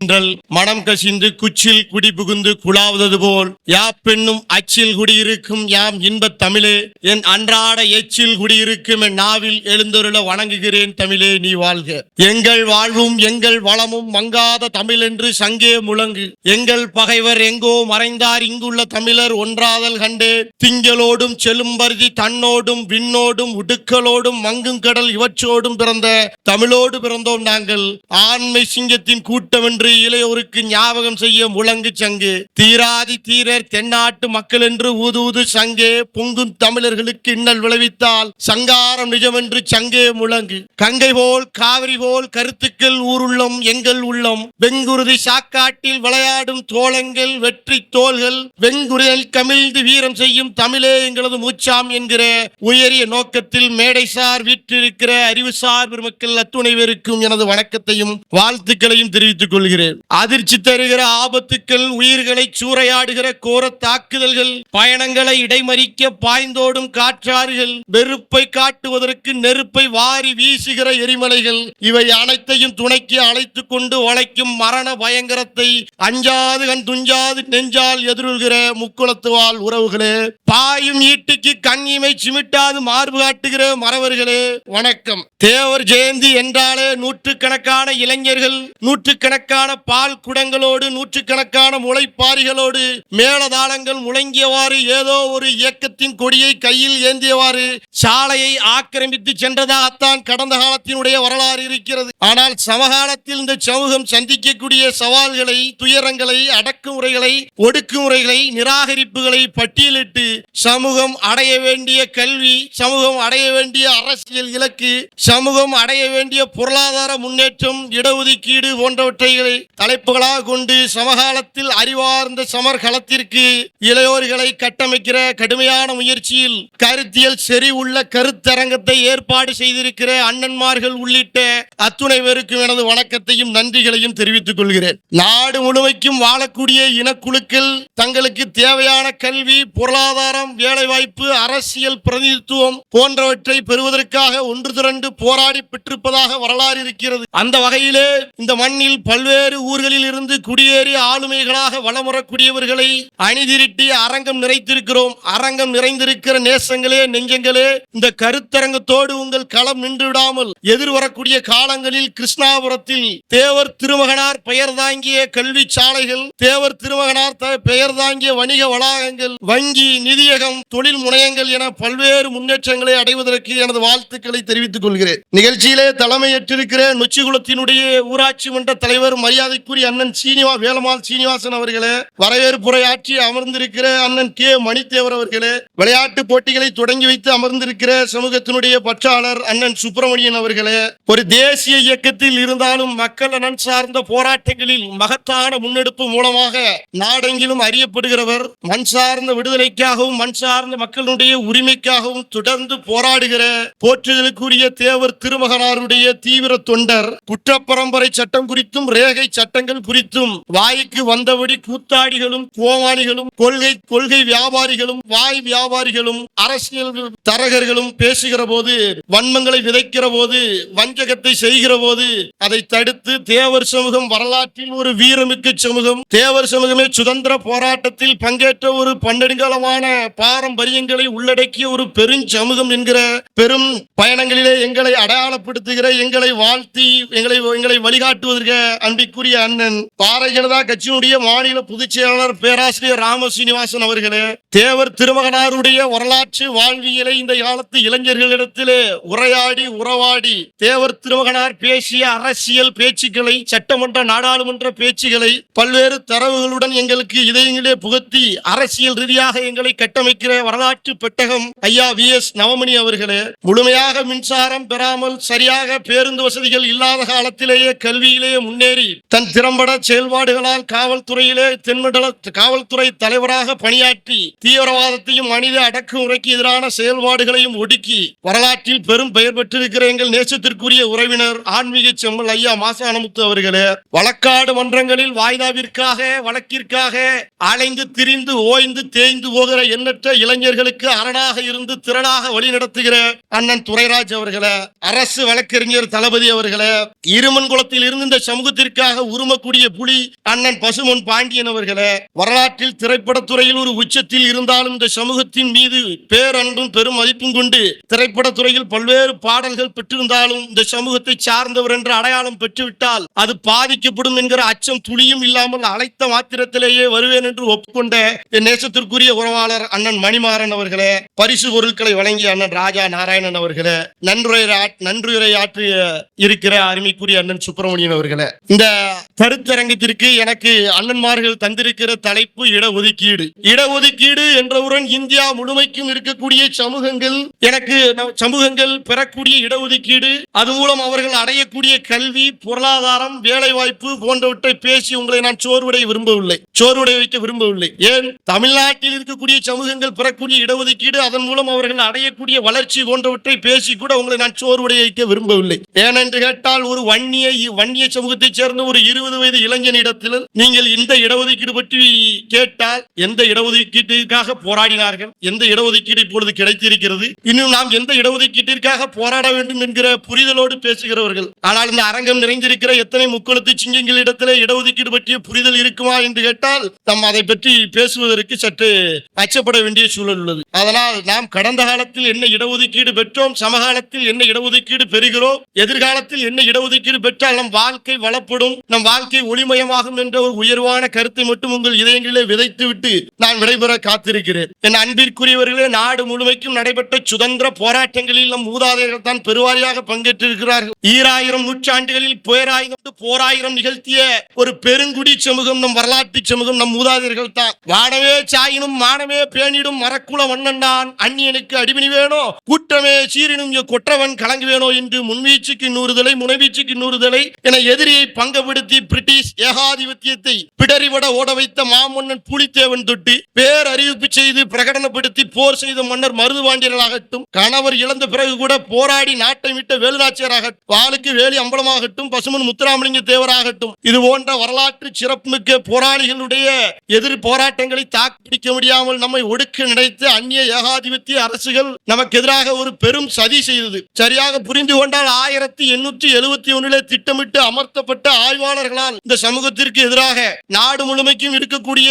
மனம் கசிந்து குச்சில் குடி புகுந்து குழாவுவது போல் யாப்பெண்ணும் அச்சில் குடியிருக்கும் யாம் இன்பத் தமிழே என் அன்றாட எச்சில் குடியிருக்கும் என் நாவில் எழுந்தொருள வணங்குகிறேன் தமிழே நீ வாழ்க. எங்கள் வாழ்வும் எங்கள் வளமும் மங்காத தமிழ் என்று சங்கே முழங்கு. எங்கள் பகைவர் எங்கோ மறைந்தார் இங்குள்ள தமிழர் ஒன்றாதல் கண்டே திங்களோடும் செலும்பருதி தன்னோடும் விண்ணோடும் உடுக்களோடும் மங்கும் கடல் இவற்றோடும் பிறந்த தமிழோடு பிறந்தோம் நாங்கள். ஆண்மை சிங்கத்தின் கூட்டம் என்று இளையோருக்கு ஞாபகம் செய்ய முழங்கு சங்கு. தீராதி தீரர் தென்னாட்டு மக்கள் என்று ஊது சங்கே பொங்கும் தமிழர்களுக்கு இன்னல் விளைவித்தால் சங்காரம் நிஜம் என்று சங்கே முழங்கு. கங்கை போல் காவிரி போல் கருத்துக்கள் ஊருள்ளம் எங்கள் உள்ளம். வெங்குருதி சாக்காட்டில் விளையாடும் தோளங்கள் வெற்றி தோள்கள். வெங்குருதல் கமிழ்ந்து வீரம் செய்யும் தமிழே எங்களது மூச்சாம் என்கிற உயரிய நோக்கத்தில் மேடைசார் வீற்றிருக்கிற அறிவுசார் பெருமக்கள் அத்துணைவருக்கும் எனது வணக்கத்தையும் வாழ்த்துக்களையும் தெரிவித்துக் கொள்கிறேன். அதிர்ச்சி தருகிற ஆபத்துக்கள் உயிர்களை சூறையாடுகிற கோர தாக்குதல்கள் பயணங்களை இடைமறிக்க பாய்ந்தோடும் காற்றாறுகள் வெறுப்பை காட்டுவதற்கு நெருப்பை வாரி வீசுகிற எரிமலைகள் இவை அனைத்தையும் துணைக்கு அழைத்து கொண்டு உழைக்கும் மரண பயங்கரத்தை அஞ்சாது கண் துஞ்சாது நெஞ்சால் எதிர்கொள்கிற முக்குளத்துவால் உறவுகளே பாயும் ஈட்டுக்கு கண் இமை சிமிட்டாது மார்பு காட்டுகிற மறவர்களே வணக்கம். தேவர் ஜெயந்தி என்றாலே நூற்றுக்கணக்கான இளைஞர்கள் நூற்றுக்கணக்கான பால் குடங்களோடு நூற்றுக்கணக்கான முளைப்பாரிகளோடு மேலதாளங்கள் முழங்கியவாறு ஏதோ ஒரு இயக்கத்தின் கொடியை கையில் ஏந்தியவாறு சாலையை ஆக்கிரமித்து சென்றதாகத்தான் கடந்த காலத்தினுடைய வரலாறு இருக்கிறது. ஆனால் சமகாலத்தில் இந்த சமூகம் சந்திக்கக்கூடிய சவால்களை துயரங்களை அடக்குமுறைகளை ஒடுக்குமுறைகளை நிராகரிப்புகளை பட்டியலிட்டு சமூகம் அடைய வேண்டிய கல்வி சமூகம் அடைய வேண்டிய அரசியல் இலக்கு சமூகம் அடைய வேண்டிய பொருளாதார முன்னேற்றம் இடஒதுக்கீடு போன்றவற்றைகளை தலைப்புகளாக கொண்டு சமகாலத்தில் அறிவார்ந்த சமர்கலத்திற்கு இளையோர்களை கட்டமைக்கிற கடுமையான முயற்சியில் கருத்தியல் செறிவுள்ள கருத்தரங்கத்தை ஏற்பாடு செய்திருக்கிற அண்ணன்மார்கள் உள்ளிட்ட அத்துணை பேருக்கும் எனது வணக்கத்தையும் நன்றிகளையும் தெரிவித்துக் கொள்கிறேன். நாடு முழுமைக்கும் வாழக்கூடிய இனக்குழுக்கள் தங்களுக்கு தேவையான கல்வி பொருளாதாரம் வேலைவாய்ப்பு அரசியல் பிரதிநிதித்துவம் போன்றவற்றை பெறுவதற்காக ஒன்று திரண்டு போராடி பெற்றிருப்பதாக வரலாறு இருக்கிறது. அந்த வகையிலே இந்த மண்ணில் பல்வேறு ஊர்களில் இருந்து குடியேறி ஆளுமைகளாக வலம் வரக்கூடியவர்களை அணிதிரட்டி அரங்கம் நிறைத்திருக்கிறோம். அரங்கம் நிறைந்திருக்கிற நேசங்களே நெஞ்சங்களே இந்த கருத்தரங்கத்தோடு உங்கள் களம் நின்று விடாமல் எதிர்வரக்கூடிய காலங்களில் கிருஷ்ணாபுரத்தில் தேவர் திருமகனார் பெயர் தாங்கிய கல்வி சாலைகள் தேவர் திருமகனார் பெயர் தாங்கிய வணிக வளாகங்கள் வங்கி நிதியகம் தொழில் முனையங்கள் என பல்வேறு முன்னேற்றங்களை அடைவதற்கு எனது வாழ்த்துக்களை தெரிவித்துக் கொள்கிறேன். நிகழ்ச்சியிலே தலைமையேற்றிருக்கிற நொச்சிகுளத்தினுடைய ஊராட்சி மன்ற தலைவர் மரியாதைக்குரிய அண்ணன் சீனிவா வேலமால் சீனிவாசன் அவர்களே வரவேற்புரை ஆற்றி அமர்ந்திருக்கிற அண்ணன் கே. மணித்தேவர் அவர்களே விளையாட்டு போட்டிகளை தொடங்கி வைத்து அமர்ந்திருக்கிற சமூகத்தினுடைய பற்றாளர் அண்ணன் சுப்பிரமணியன் அவர்களே ஒரு தேசிய இயக்கத்தில் இருந்தாலும் மக்கள் நலன் சார்ந்த போராட்டங்களில் மகத்தான முன்னெடுப்பு மூலமாக நாடெங்கிலும் அறியப்படுகிறவர் மண் சார்ந்த விடுதலைக்காகவும் மண் சார்ந்த மக்களுடைய உரிமைக்காகவும் தொடர்ந்து போராடுகிற போற்றுதலுக்குரிய தேவர் திருமகனாருடைய தீவிர தொண்டர் குற்றப்பரம்பரை சட்டம் குறித்தும் ரேகை சட்டங்கள் குறித்தும் வாய்க்கு வந்தபடி கூத்தாடிகளும் கோமாளிகளும் கொள்கை கொள்கை வியாபாரிகளும் வாய் வியாபாரிகளும் அரசியல் தரகர்களும் பேசுகிற போது வன்மங்களை விதைக்கிற போது வஞ்சகத்தை செய்கிற போது அதை தடுத்து தேவர் சமூகம் வரலாற்றில் ஒரு வீரமிக்க சமூகம். தேவர் சமூகமே சுதந்திர போராட்டத்தில் பங்கேற்ற ஒரு பன்னெடுங்காலமான பாரம்பரியங்களை உள்ளடக்கிய ஒரு பெருஞ்சமூகம் என்கிற பெரும் பயணங்களிலே எங்களை அடையாளப்படுத்துகிற எங்களை வாழ்த்தி எங்களை எங்களை வழிகாட்டுவதற்கு அன்பிற்குரிய அண்ணன் பாரதிய ஜனதா கட்சியினுடைய மாநில பொதுச் செயலாளர் பேராசிரியர் ராம சீனிவாசன் அவர்களே தேவர் திருமகனாருடைய வரலாற்று வாழ்வியலை இந்த காலத்து இளைஞர்களிடத்திலே உரையாடி உறவாடி தேவர் திருமகனார் பேசிய அரசியல் பேச்சுக்களை சட்டமன்ற நாடாளுமன்ற பேச்சுகளை பல்வேறு தரவுகளுடன் எங்களுக்கு இதயங்களே புகுத்தி அரசியல் ரீதியாக எங்களை கட்டமைக்கிற வரலாற்று பெட்டகம் ஐயா வி எஸ் நவமணி அவர்களே முழுமையாக மின்சாரம் பெறாமல் சரியாக பேருந்து வசதிகள் இல்லாத காலத்திலேயே கல்வியிலேயே முன்னேறி தன் திறம்பட செயல்பாடுகளால் காவல்துறையிலே தென்மண்டல காவல்துறை தலைவராக பணியாற்றி தீவிரவாதத்தையும் மனித அடக்குமுறைக்கு எதிரான செயல்பாடுகளையும் ஒடுக்கி வரலாற்றில் பெரும் பெயர் பெற்றிருக்கிற எங்கள் நேசத்திற்குரிய உறவினர் ஆன்மீக செம்மல் ஐயா மாசானமுத்து அவர்களே. வழக்காடு மன்றங்களில் வாய்தாவிற்காக வழக்கிற்காக அலைந்து திரிந்து ஓய்ந்து தேய்ந்து போகிற எண்ணற்ற இளைஞர்களுக்கு அரணாக இருந்து திறனாக வழிநடத்துகிற அண்ணன் துரைராஜ் அவர்களே. அரசு வழக்கறிஞர் தளபதி அவர்களே. இருமன் குளத்தில் இருந்து இந்த சமூகத்திற்காக எதிராக உருமக்கூடிய புலி அண்ணன் பசுமன் பாண்டியன் அவர்களே வரலாற்றில் திரைப்படத்துறையில் ஒரு உச்சத்தில் இருந்தாலும் இந்த சமூகத்தின் மீது பேரன்பும் பெரும் மதிப்பும் கொண்டு திரைப்படத்துறையில் பல்வேறு பாடல்கள் பெற்றிருந்தாலும் இந்த சமூகத்தை சார்ந்தவர் என்ற அடையாளம் பெற்றுவிட்டால் அது பாதிக்கப்படும் என்கிற அச்சம் துளியும் இல்லாமல் அழைத்த மாத்திரத்திலேயே வருவேன் என்று ஒப்புக்கொண்ட என் நேசத்திற்குரிய உறவாளர் அண்ணன் மணிமாறன் அவர்களே பரிசு பொருட்களை வழங்கிய அண்ணன் ராஜா நாராயணன் அவர்களே நன்றுரை நன்றுரை ஆற்றிய இருக்கிற அருமைக்குரிய அண்ணன் சுப்பிரமணியன் அவர்களே. இந்த கருத்தரங்கத்திற்கு எனக்கு அண்ணன்மார்கள் தந்திருக்கிற தலைப்பு இடஒதுக்கீடு. இடஒதுக்கீடு என்றவுடன் இந்தியா முழுமைக்கும் இருக்கக்கூடிய சமூகங்கள் எனக்கு சமூகங்கள் பெறக்கூடிய இடஒதுக்கீடு அது மூலம் அவர்கள் அடையக்கூடிய கல்வி பொருளாதாரம் வேலை வாய்ப்பு போன்றவற்றை பேசி உங்களை நான் சோர்வடைய விரும்பவில்லை. சோர்வடைய வைக்க விரும்பவில்லை. ஏன்? தமிழ்நாட்டில் இருக்கக்கூடிய சமூகங்கள் பெறக்கூடிய இடஒதுக்கீடு அதன் மூலம் அவர்கள் அடையக்கூடிய வளர்ச்சி போன்றவற்றை பேசி கூட உங்களை நான் சோர்வடைய வைக்க விரும்பவில்லை. ஏனென்று கேட்டால் ஒரு வன்னிய வன்னிய சமூகத்தைச் சேர்ந்த ஒரு இருபது வயது இளைஞனிடத்தில் நீங்கள் இந்த இடஒதுக்கீடு பற்றி கேட்டால் எந்த இடஒதுக்கீட்டிற்காக போராடினார்கள்? எந்த இடஒதுக்கீடு இப்பொழுது கிடைத்திருக்கிறது? இன்னும் நாம் எந்த இடஒதுக்கீட்டிற்காக போராட வேண்டும் என்கிற புரிதலோடு பேசுகிறவர்கள். ஆனால் இந்த அரங்கம் நிறைந்திருக்கிற எத்தனை முக்கொழுத்து சிங்கங்கள் இடத்துல இடஒதுக்கீடு பற்றிய புரிதல் இருக்குமா என்று கேட்டால் நாம் அதை பற்றி பேசுவதற்கு சற்று அச்சப்பட வேண்டிய சூழல் உள்ளது. அதனால் நாம் கடந்த காலத்தில் என்ன இடஒதுக்கீடு பெற்றோம் சமகாலத்தில் என்ன இடஒதுக்கீடு பெறுகிறோம் எதிர்காலத்தில் என்ன இடஒதுக்கீடு பெற்றால் நம் வாழ்க்கை வளப்படும் நம் வாழ்க்கை ஒளிமயமாகும் என்ற ஒரு உயர்வான கருத்தை மட்டும் உங்கள் இதயங்களிலே விதைத்துவிட்டு நான் விடைபெற காத்திருக்கிறேன். என் அன்பிற்குரியவர்களே நாடு முழுமைக்கும் நடைபெற்ற சுதந்திர போராட்டங்களில் நம் மூதாதையர்கள் தான் பெருவாரியாக பங்கேற்றிருக்கிறார்கள். ஈராயிரம் நூற்றாண்டுகளில் பேராயுதம் போராயிரம் நிகழ்த்திய ஒரு பெருங்குடி சமூகம் நம் வரலாற்று சமூகம் நம் மூதாதையர்கள் தான். வானமே சாயினும் மானமே பேணிடும் மரக்குல வண்ணன் தான் அந்நியனுக்கு அடிபணி வேணோ? கூட்டமே சீரினும் கொற்றவன் கலங்குவேனோ என்று முன்வீச்சுக்கு நூறுதலை முனைவீச்சுக்கு நூறுதலை என எதிரியை பங்கப்படுத்தி பிரிட்டிஷ் ஏகாதிபத்தியத்தை பிடரிவட ஓட வைத்த மாமன்னன் புலித்தேவன் தொட்டு பேரறிவிப்பு செய்து பிரகடனப்படுத்தி போர் செய்த மன்னர் மருதுபாண்டியர்களாகட்டும் கணவர் இழந்த பிறகு கூட போராடி நாட்டை விட்ட வேலுநாச்சியராகட்டும் வாளுக்கு வேலி அம்பலமாகட்டும் பசுமன் முத்துராமலிங்க தேவராகட்டும் இது போன்ற வரலாற்று சிறப்புமிக்க போராளிகளுடைய எதிர் போராட்டங்களை தாக்குப்பிடிக்க முடியாமல் நம்மை ஒடுக்க நினைத்து அந்நிய ஏகாதிபத்திய அரசுகள் நமக்கு எதிராக ஒரு பெரும் சதி செய்தது. சரியாக புரிந்து கொண்டால் ஆயிரத்தி எண்ணூற்றி எழுபத்தி ஒன்றிலே திட்டமிட்டு அமர்த்தப்பட்ட ஆய்வாளர்களால் இந்த சமூகத்திற்கு எதிராக நாடு முழுமைக்கும் இருக்கக்கூடிய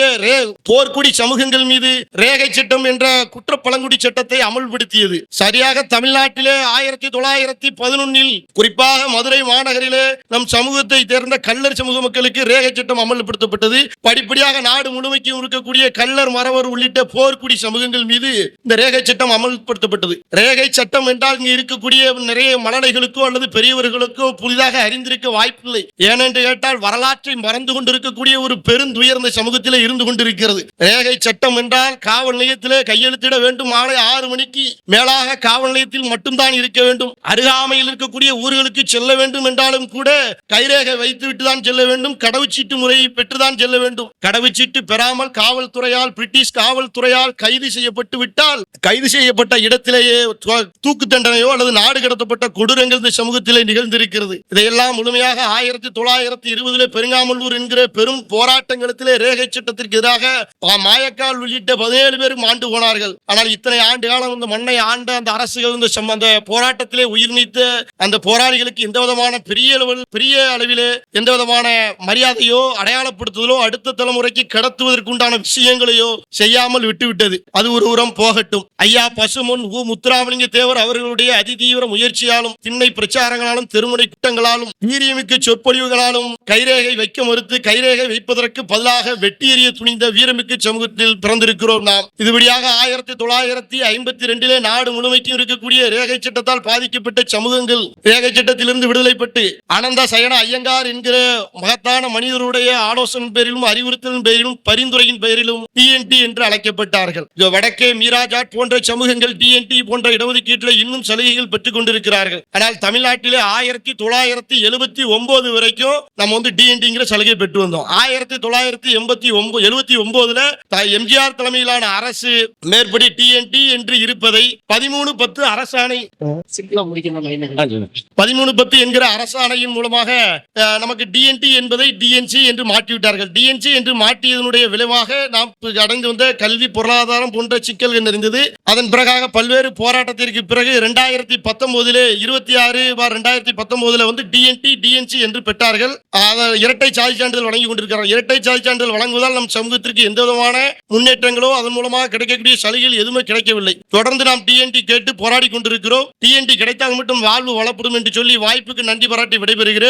போர்க்குடி சமூகங்கள் மீது ரேகை சட்டம் என்ற குற்ற பழங்குடி சட்டத்தை அமல்படுத்தியது. சரியாக தமிழ்நாட்டிலே ஆயிரத்தி தொள்ளாயிரத்தி பதினொன்னில் குறிப்பாக மதுரை மாநகரிலே நம் சமூகத்தை சேர்ந்த கள்ளர் சமூக மக்களுக்கு ரேகை சட்டம் அமல்படுத்தப்பட்டது. படிப்படியாக நாடு முழுமைக்கும் இருக்கக்கூடிய கள்ளர் மறவர் உள்ளிட்ட போர்க்குடி சமூகங்கள் மீது இந்த ரேகை சட்டம் அமல்படுத்தப்பட்டது. ரேகை சட்டம் என்றால் இங்கு இருக்கக்கூடிய நிறைய மலனைகளுக்கோ அல்லது பெரியவர்களுக்கோ புதிதாக அறிந்திருக்க வாய்ப்பில்லை. என்று கேட்டால் வரலாற்றை மறந்து கொண்டிருக்கக்கூடிய ஒரு பெருந்துயர்ந்த சமூகத்திலே இருந்து கொண்டிருக்கிறது. ரேகை சட்டம் என்றால் காவல் நிலையத்திலே கையெழுத்திட வேண்டும். மாலை ஆறு மணிக்கு மேலாக காவல் நிலையத்தில் மட்டும்தான் இருக்க வேண்டும். அருகாமையில் இருக்கக்கூடிய ஊர்களுக்கு செல்ல வேண்டும் என்றாலும் கூட கைரேகை வைத்துவிட்டு தான் செல்ல வேண்டும். கடவுச்சீட்டு முறையை பெற்றுதான் செல்ல வேண்டும். கடவுச்சீட்டு பெறாமல் காவல்துறையால் பிரிட்டிஷ் காவல்துறையால் கைது செய்யப்பட்டு விட்டால் கைது செய்யப்பட்ட இடத்திலேயே தூக்கு தண்டனையோ அல்லது நாடு கடத்தப்பட்ட கொடூரங்கள் இந்த சமூகத்திலே நிகழ்ந்திருக்கிறது. இதையெல்லாம் முழுமையாக ஆயிரத்தி தொள்ளாயிரத்தி இருபதுல பெருங்காமல்லூர் என்கிற பெரும் போராட்டங்களத்திலே ரேகை சட்டத்திற்கு எதிராக மாயக்கால் உள்ளிட்ட பதினேழு பேரும் ஆண்டு போனார்கள். ஆனால் இத்தனை ஆண்டு காலம் இந்த மண்ணை ஆண்ட அந்த அரசுகள் இந்த அந்த போராட்டத்திலே உயிர் நீத்த அந்த போராளிகளுக்கு எந்த விதமான பெரிய அளவில் பெரிய அளவிலே எந்த விதமான மரியாதையோ அடையாளப்படுத்துதலோ அடுத்த தலைமுறைக்கு கடத்துவதற்குண்டான விஷயங்களையோ செய்யாமல் விட்டுவிட்டது. அது ஒரு உரம் போகட்டும். ஐயா பசுமொன் ஊ முத்துராமலிங்க தேவர் அவர்களுடைய அதிதீவிர முயற்சியாலும் திண்ணை பிரச்சாரங்களாலும் தெருமுனை திட்டங்களாலும் வீரியமிக்க இருந்தாலும் கைரேகை வைக்க மறுத்து கைரேகை வைப்பதற்கு பதிலாக வெட்டி எறிய துணிந்த வீரமிக்க சமூகத்தில் பிறந்திருக்கிறோம் நாம். இதுபடியாக ஆயிரத்தி தொள்ளாயிரத்தி ஐம்பத்தி ரெண்டிலே நாடு முழுமைக்கும் இருக்கக்கூடிய ரேகை சட்டத்தால் பாதிக்கப்பட்ட சமூகங்கள் ரேகை சட்டத்திலிருந்து விடுதலை அனந்த சயன ஐயங்கார் என்கிற மகத்தான மனிதருடைய ஆலோசனை பேரிலும் அறிவுறுத்தலின் பெயரிலும் பரிந்துரையின் பெயரிலும் டிஎன்டி என்று அழைக்கப்பட்டார்கள். வடக்கே மீராஜாட் போன்ற சமூகங்கள் டிஎன்டி போன்ற இடஒதுக்கீட்டில் இன்னும் சலுகைகள் பெற்றுக் கொண்டிருக்கிறார்கள். ஆனால் தமிழ்நாட்டிலே ஆயிரத்தி தொள்ளாயிரத்தி எழுபத்தி ஒன்பது வரைக்கும் நம்ம வந்து டிஎன்டிங்கிற சலுகை பெற்று வந்தோம். ஆயிரத்தி தொள்ளாயிரத்தி எண்பத்தி ஒன்பது எழுபத்தி ஒன்பதுல த- எம்ஜிஆர் தலைமையிலான அரசு மேற்படி டிஎன்டி என்று இருப்பதை பதிமூணு பத்து அரசாணை சிம்பிளா முடிக்கணும் பதிமூணு பத்து என்கிற அரசாணையின் மூலமாக நமக்கு டிஎன்டி என்பதை டிஎன்சி என்று மாற்றிவிட்டார்கள். டிஎன்சி என்று மாற்றியதனுடைய விளைவாக நாம் அடைந்து வந்த கல்வி பொருளாதாரம் போன்ற சிக்கல்கள் இருந்தது அதன் பிறகாக பல்வேறு போராட்டத்திற்கு பிறகு இரண்டாயிரத்தி பத்தொன்பதிலே இருபத்தி ஆறு பார் ரெண்டாயிரத்தி பத்தொன்பதுல வந்து டிஎன்டி டிஎன்சி என்று பெற்றார்கள். இருக்கிறார்கள் அதை இரட்டை சாதி சான்றிதழ் வழங்கி கொண்டிருக்கிறார்கள். இரட்டை சாதி சான்றிதழ் வழங்குவதால் நம் சமூகத்திற்கு எந்த விதமான முன்னேற்றங்களோ அதன் மூலமாக கிடைக்கக்கூடிய சலுகைகள் எதுவுமே கிடைக்கவில்லை. தொடர்ந்து நாம் டிஎன்டி கேட்டு போராடி கொண்டிருக்கிறோம். டிஎன்டி கிடைத்தால் மட்டும் வாழ்வு வளப்படும் என்று சொல்லி வாய்ப்புக்கு நன்றி பாராட்டி விடைபெறுகிறேன்.